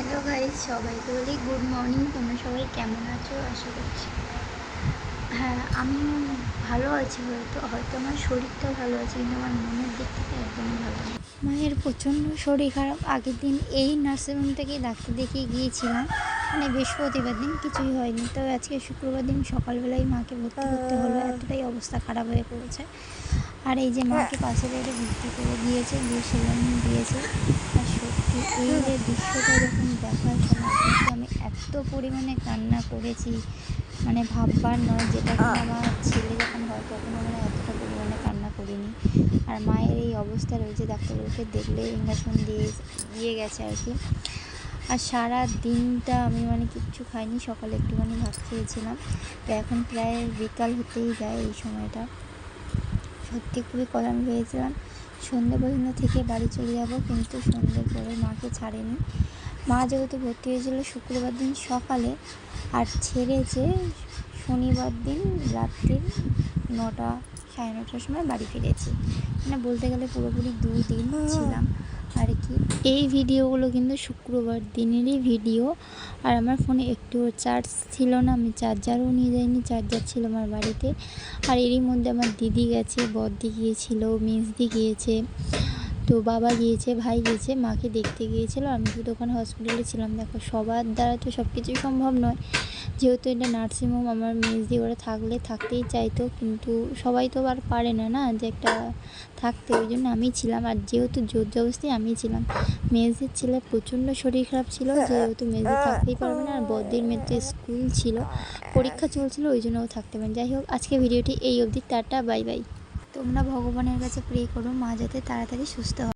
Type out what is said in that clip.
Hello guys সবাইকে বলি good morning তোমরা সবাই কেমন আছো? আশা করছি হ্যাঁ আমি ভালো আছি হয়তো হয়তো আমার শরীরটা ভালো আছে কিন্তু আমার মনের দিক থেকে একদমই ভালো মায়ের প্রচণ্ড শরীর খারাপ। আগের দিন এই নার্সিংহোম থেকেই ডাক্তার দেখিয়ে গিয়েছিলাম। মানে বৃহস্পতিবার দিন কিছুই হয়নি। তো আজকে শুক্রবার দিন সকালবেলায় মাকে ভর্তি করতে হলো। এতটাই অবস্থা খারাপ হয়ে পড়েছে। আর এই যে মাকে পাশে বেড়ে ভর্তি করে দিয়েছে, দিয়ে সেলাইন দিয়েছে। যে দৃশ্যটা যখন দেখার সময় কিন্তু আমি এত পরিমাণে কান্না করেছি। মানে ভাববার নয় যেটা আমার ছেলে যখন হয় তখন মানে এতটা পরিমাণে কান্না করিনি। আর মায়ের এই অবস্থা রয়েছে ডাক্তারবাবুকে দেখলে ইঞ্জেকশন দিয়ে দিয়ে গেছে আর কি। আর সারা দিনটা আমি মানে কিচ্ছু খাইনি সকালে একটুখানি ভাত খেয়েছিলাম। তো এখন প্রায় বিকাল হতেই যায় এই সময়টা। সত্যি খুবই কলাম ভেবেছিলাম সন্ধে পর্যন্ত থেকে বাড়ি চলে যাব কিন্তু সন্ধ্যের পরে মাকে ছাড়েনি। মা যেহেতু ভর্তি হয়েছিল শুক্রবার দিন সকালে আর ছেড়েছে শনিবার দিন রাত্রির নটা সাড়ে নটার সময় বাড়ি ফিরেছি। মানে বলতে গেলে পুরোপুরি দুদিন ছিলাম আর কি এই ভিডিওগুলো কিন্তু শুক্রবার দিনেরই ভিডিও। আর আমার ফোনে একটুও চার্জ ছিল না, আমি চার্জারও নিয়ে যাইনি চার্জার ছিল আমার বাড়িতে। আর এরই মধ্যে আমার দিদি গেছে বদ্দি গিয়েছিল মেজদি গিয়েছে। তো বাবা গিয়েছে ভাই গিয়েছে মাকে দেখতে গিয়েছিল আমি তো ওখানে হসপিটালে ছিলাম। দেখো সবার দ্বারা তো সব কিছুই সম্ভব নয়। যেহেতু এটা নার্সিংহোম আমার মেজদি ওরা থাকলে থাকতেই চাইতো কিন্তু সবাই তো আর পারে না না যে একটা থাকতে। ওই জন্য আমি ছিলাম আর যেহেতু জোর জবস্তি আমি ছিলাম। মেজদির ছেলে প্রচণ্ড শরীর খারাপ ছিল যেহেতু মেজদি থাকতেই পারবে না আর বদ্দির মেয়েতে স্কুল ছিল পরীক্ষা চলছিল ওই জন্য ও থাকতে পারেন। যাই হোক আজকে ভিডিওটি এই অবধি টাটা বাই বাই তোমরা ভগবানের কাছে প্রে করো মা যাতে তাড়াতাড়ি সুস্থ হয়।